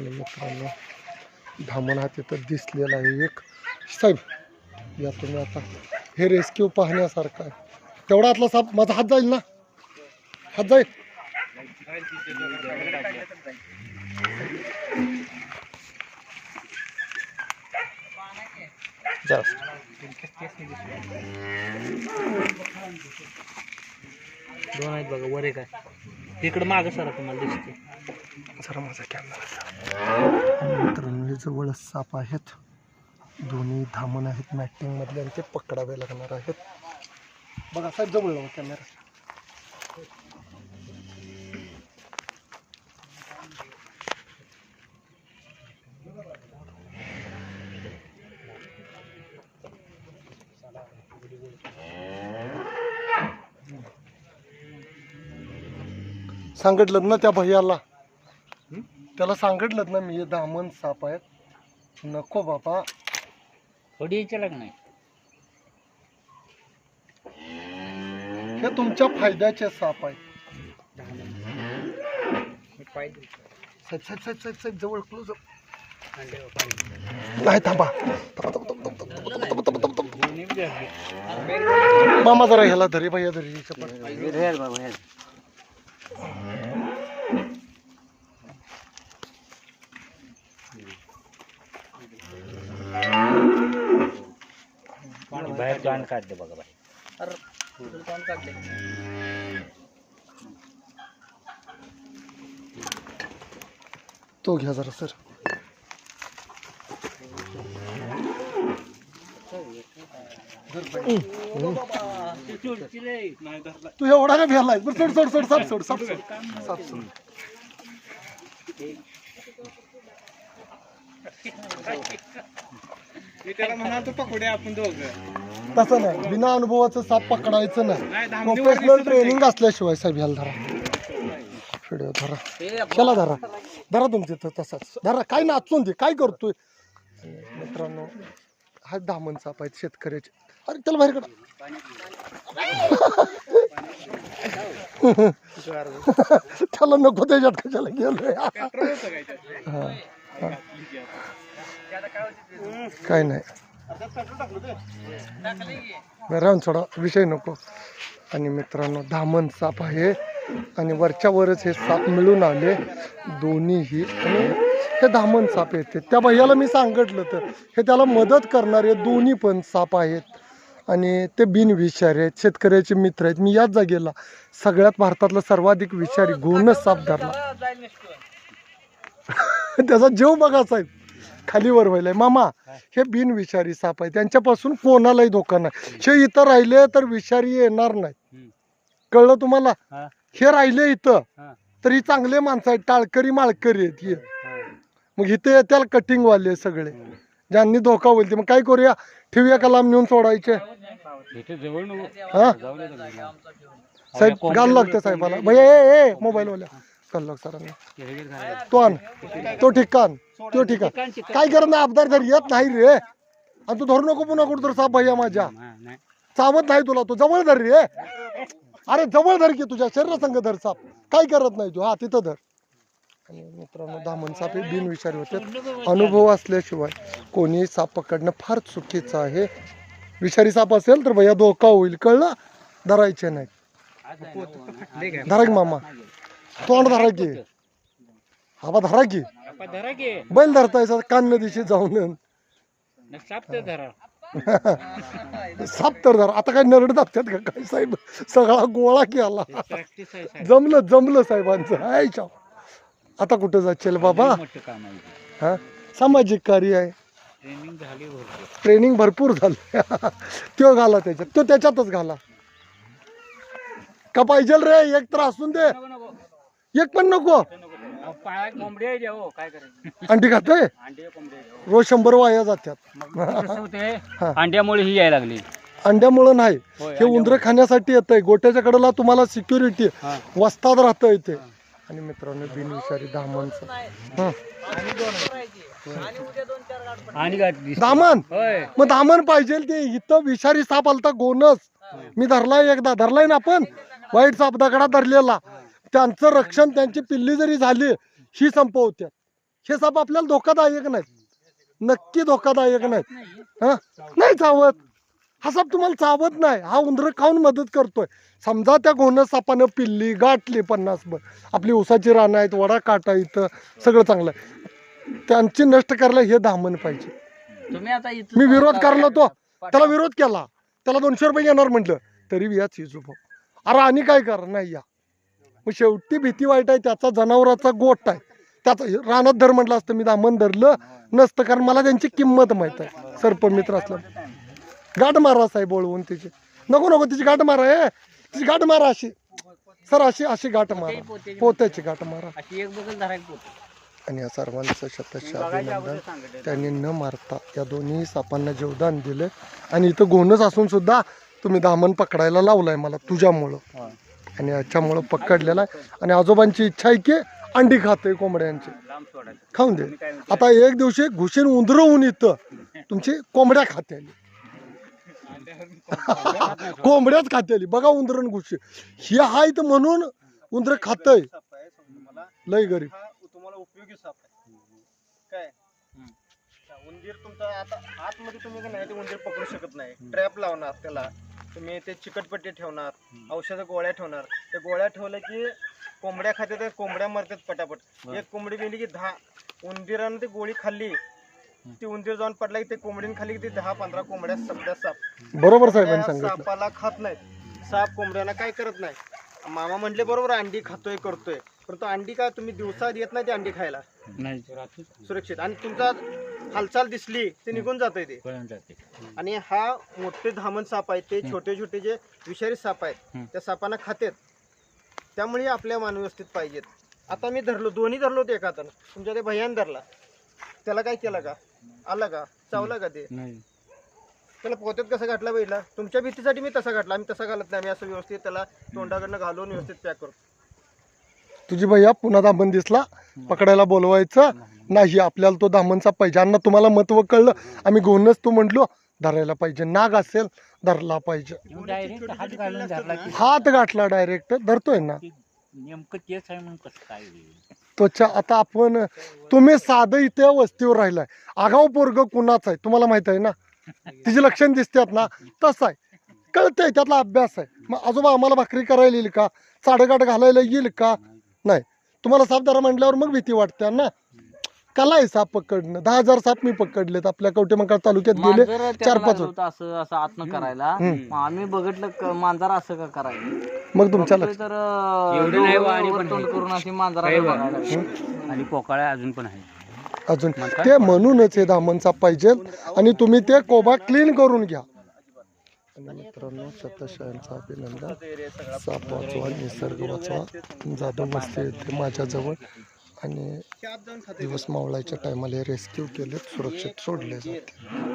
आणि मित्रांनो. धामण हा तिथं दिसलेला आहे एक. साहेब या तुम्ही आता हे रेस्क्यू पाहण्यासारखं आहे. तेवढा आतला साप माझा हात जाईल ना? हात जाईल. दोन आहेत बघा वर एक आहे. इकडं माग सरा तुम्हाला दिसते जरा माझा कॅमेरा मित्रांनो हे जवळ साप आहेत. दोन्ही धामण आहेत मॅटिंग मधले आणि ते पकडावे लागणार आहेत. बघा साहेब जवळ लावा कॅमेरा सांगितलं ना त्या भैयाला. त्याला सांगितलं ना मी हे दामन साप आहेत. नको बाबा थोडी यायच्या लागणार हे तुमच्या फायद्याचे साप आहेत. साहेब जवळ क्लोज नाही थांबा. थांबा, थांबा, थांबा, थांबा, थांबा, थांबा, थांबा, थांबा, थांबा, थांबा. मामा जरा ह्याला धरी भैया धरी पाठी. बाहेर कान काढते बघा. बाहेर. तो घ्या जरा सर. तू एवढा का भ्यालाय? बरं सोड सोड सोड साप सोड साप सोड. साप सोड. मी त्याला म्हणाल पकडे आपण दोघं. तसं नाही. बिना अनुभवाचं साप पकडायचं नाही. प्रोफेशनल ट्रेनिंग असल्याशिवाय साहेब ह्याला धरा. व्हिडिओ धरा. चला धरा. धरा तुमचे तर तसाच. धरा. काय नाचून दे. काय करतोय? मित्रांनो हा दामन साप आहेत शेतकऱ्याचे. अरे त्याला बाहेर काढा. त्याला नको त्याच्यात कशाला गेलोय होतं काय नाही. राहून सोडा. विषय नको. आणि मित्रांनो धामण साप आहे. आणि वरच्या वरच हे साप मिळून आले. दोन्हीही. आणि हे धामण साप येते. त्या भैयाला मी सांगितलं तर हे त्याला मदत करणारे दोन्ही पण साप आहेत. आणि ते बिनविषारी आहेत. शेतकऱ्याचे मित्र आहेत. मी याच जागेला सगळ्यात भारतातला सर्वाधिक विषारी गोनच साप धरला. त्याचा जीव बघा साहेब. खाली वर व्हायलाय. मामा हे. बिनविषारी साप आहे. त्यांच्यापासून कोणालाही धोका नाही. हे इथं राहिले तर विषारी येणार नाही. कळलं तुम्हाला? हा. राहिले इथं. तर ही चांगले माणसं आहेत. टाळकरी माळकरी आहेत हे. मग इथे येत्याल कटिंग वाले सगळे. ज्यांनी धोका होईल ते. मग काय करूया? ठेवूया का लांब नेऊन सोडायचे? हा. साहेब गाल लागते साहेबाला. भैया ए ए लाग सरांना. तो आण तो ठिकाण. तो ठिकाण. काय करत नाही अपदार जर येत नाही रे आणि तू धरू नको पुन्हा कुठं तर साप भैया माझ्या. नाही. चावत नाही तुला तो जवळ धर रे. अरे जवळ धर की तुझ्या शरीरासंग धर साप. काय करत नाही तू हा तिथं धर. आणि मित्रांनो दामन साप हे बिनविषारी होते. अनुभव असल्याशिवाय कोणी साप पकडणं फार चुकीचं आहे. विषारी साप असेल तर भैया धोका होईल कळलं? धरायचे नाही. धरा मामा. तोंड धरा की. हा बा धरा की. धरा की. बैल धरतायचा कान नदीशी जाऊन. साप ते धरा. साप तर धरा. आता काय नरड दाबतात का? काय साहेब? सगळा गोळा प्रॅक्टिस आहे साहेब. जमलं जमलं साहेबांचं. हाय चाव. आता कुठं जाशील बाबा? मोठं काम आहे. हा? सामाजिक कार्य आहे. ट्रेनिंग झाली भरपूर. ट्रेनिंग भरपूर झालं. तो घाला त्याच्यात. तो त्याच्यातच घाला. का पाहिजे रे? एक तर असून दे. एक पण नको. अहो, पायात कोंबडी आहे द्या हो काय करायचं? अंडी खातोय? अंडे कोंबडी आहे द्या हो. रोज शंभर वाया जातात मग कसं होते हा. अंड्यामुळे ही यायला लागली. अंड्यामुळं नाही. होय, हे उंदरं खाण्यासाठी येत आहे गोट्याच्या कडेला तुम्हाला सिक्युरिटी हा. वस्ताद राहतं इथे आणि मित्रांनो बिनविषारी हं. आणि दामन? होय. मग दामन पाहिजे ते. इथं विषारी साप आलता गोनस. मी धरलाय एकदा. धरलाय ना आपण? वाईट साप दगडा धरलेला. त्यांचं रक्षण त्यांची पिल्ली जरी झाली ही संपवत्या हे साप आपल्याला धोकादायक नाहीत नक्की धोकादायक नाहीत हा? नाही चावत. हा साप तुम्हाला चावत नाही. हा उंदर खाऊन मदत करतोय. समजा त्या घोणं सापानं पिल्ली गाठली पन्नास भर आपली उसाची रानं आहेत वडा काटा इथं सगळं चांगलं. आहे त्यांची नष्ट करायला हे दामन पाहिजे. तुम्ही आता इथं मी विरोध करलो तो त्याला विरोध केला. त्याला दोनशे रुपये येणार म्हटलं. तरी याच हिजूब अरे आणि काय कर नाही या. मग शेवटी भीती वाईट आहे त्याचा जनावराचा गोट आहे. त्याचा रानात धर म्हटलं असतं मी दामन धरलं नसतं कारण मला त्यांची किंमत माहीत आहे. सर्पमित्र असलं. गाठ मारा साहेब बोलवून तिची. नको नको तिची गाठ मारा ए. तिची गाठ मारा अशी. सर अशी अशी गाठ मारा. पोत्याची गाठ मारा. आणि या सर्वांचं शतश अभिनंदन. त्यांनी न मारता या दोन्ही सापांना जीवदान दिले. आणि इथं गोनच असून सुद्धा तुम्ही दामन पकडायला लावलाय मला तुझ्यामुळं. आणि याच्यामुळं पकडलेला आहे. आणि आजोबांची इच्छा आहे की अंडी खाते कोंबड्यांची खाऊन दे. आता एक दिवशी घुशीन उंदरवून इथं. तुमची कोंबड्या खाते आली कोंबड्याच खाते आली बघा उंदरण घुशी. हे हा तर म्हणून उंदर खातय. लय गरीब. तुम्हाला उपयोगी साप काय? उंदीर तुमचा आता आतमध्ये तुम्ही का नाही ते उंदीर पकडू शकत नाही. ट्रॅप लावणार त्याला. तुम्ही ते चिकटपट्टी ठेवणार औषध गोळ्या ठेवणार. त्या गोळ्या ठेवल्या की कोंबड्या खाते तर कोंबड्या मरतात पटापट. एक कोंबडी गेली की दहा. उंदीरानं ती गोळी खाल्ली. ती उंदीर जाऊन पडला की ते कोंबडीने खाल्ली की ते दहा पंधरा कोंबड्या सगळ्या साप. बरोबर त्या सापाला खात नाहीत. साप कोंबड्याला काय करत नाही. मामा म्हणले बरोबर अंडी खातोय करतोय. परंतु अंडी काय तुम्ही दिवसात येत नाही ती अंडी खायला? नाही. सुरक्षित. आणि तुमचा हालचाल दिसली ते निघून जाते ते. आणि हा मोठे धामण साप आहेत ते छोटे छोटे जे विषारी साप आहेत. त्या सापांना खातेत. त्यामुळे आपल्या मान व्यवस्थित पाहिजेत. आता मी धरलो दोन्ही धरलो ते एका हातानं तुमच्या ते भयान धरला. त्याला काय केलं का? आला का? चावला का ते? त्याला पोत्यात कसा घातला बैला? तुमच्या भीतीसाठी मी तसा घातला. आम्ही तसा घालत नाही. आम्ही असं व्यवस्थित त्याला तोंडाकडनं घालून व्यवस्थित पॅक करतो. तुझी भैया पुन्हा दामन दिसला. पकडायला बोलवायचं. नाही आपल्याला तो दामनचा पाहिजे. अण्णा तुम्हाला महत्त्व कळलं. आम्ही घेऊनच तू म्हटलो धरायला पाहिजे. नाग असेल धरला पाहिजे. डायरेक्ट हात गाठला डायरेक्ट धरतोय ना. नेमकं तेच आहे म्हणून कसं काय त्वचा आता आपण तुम्ही साधं इथे वस्तीवर राहिलाय. आगाव पोरग कुणाच आहे? तुम्हाला माहीत आहे ना? तिची लक्षण दिसतात ना? तसं आहे. कळतंय त्यातला अभ्यास आहे. मग आजोबा आम्हाला भाकरी करायला येईल का? साडेगाठ घालायला येईल का? नाही. तुम्हाला साप धरा म्हटल्यावर मग भीती वाटते ना. कला आहे साप पकडणं. दहा हजार साप मी पकडलेत. आपल्या कवटेमंकाळ तालुक्यात गेले मांजर चार त्याला पाच लागलं होतं असं असं आत्न करायला. मग आम्ही बघितलं क- मांजर असं का करायला मग तुमच्या बघतोय लक्षात तर अं, एवढं नाही डोळं वाणी वर पण तोंड आहे. करून अशी मांजराला बघायला लागली. आणि पोकाळ्या अजून पण आहे अजून. ते म्हणूनच हे दामनचा पाहिजे आणि तुम्ही ते कोबा क्लीन करून घ्या. आणि मित्रांनो सत्यशयांचा अभिनंदन. साप वाचवा निसर्ग वाचवा. जाधव वस्ती येते माझ्याजवळ. आणि दिवस मावळायच्या टायमाला रेस्क्यू केले सुरक्षित सोडले जाते.